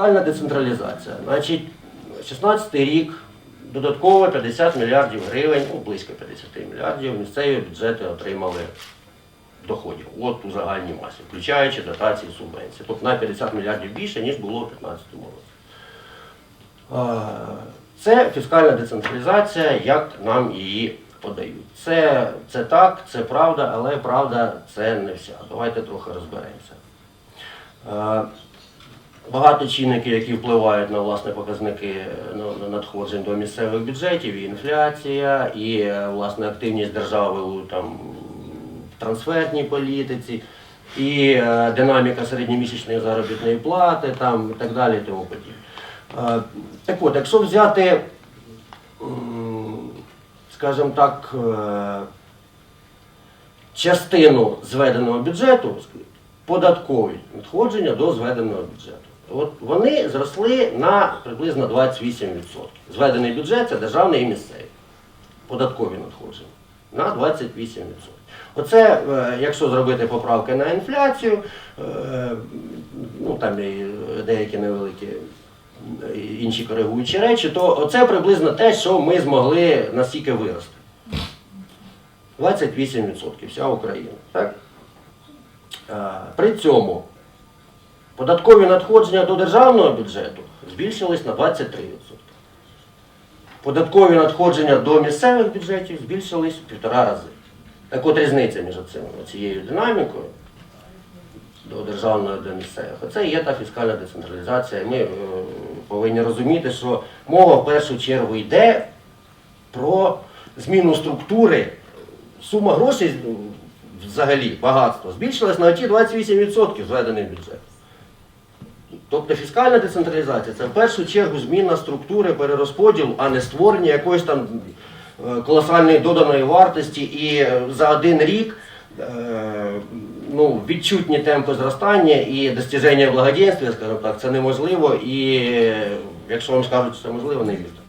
Фіскальна децентралізація. Значить, 16 рік додатково 50 мільярдів гривень, ну близько 50 мільярдів, місцеві бюджети отримали доходів. От у загальній масі, включаючи дотації субвенції. Тобто на 50 мільярдів більше, ніж було у 2015 році. Це фіскальна децентралізація, як нам її подають. Це, це так, це правда, але правда це не вся. Давайте трохи розберемося. Багато чинників, які впливають на власне показники е, на- на надходжень до місцевих бюджетів, і інфляція, і е, власне активність держави у там трансфертній політиці, і е, динаміка середньомісячної заробітної плати, там і так далі, тому подібне. Так от, якщо взяти, скажімо так, частину зведеного бюджету, податкові надходження до зведеного бюджету. От вони зросли на приблизно 28%. Зведений бюджет це державний і місцевий. Податкові надходження на 28%. Оце, е, якщо зробити поправки на інфляцію, е, ну там і деякі невеликі інші коригуючі речі, то це приблизно те, що ми змогли настільки вирости. 28% вся Україна. Так? Е, При цьому податкові надходження до державного бюджету збільшились на 23%. Податкові надходження до місцевих бюджетів збільшились в півтора рази. Так от різниця між цією динамікою до державного до місцевих. Оце і є та фіскальна децентралізація. Ми е, повинні розуміти, що мова в першу чергу йде про зміну структури. Сума грошей ну, взагалі, багатство, збільшилась на ті 28% зведений бюджет. Тобто фіскальна децентралізація це в першу чергу зміна структури перерозподілу, а не створення якоїсь там е, колосальної доданої вартості і е, за один рік е, ну, відчутні темпи зростання і достіження благодійства, скажімо так, це неможливо. І якщо вам скажуть, що це можливо, не вірте.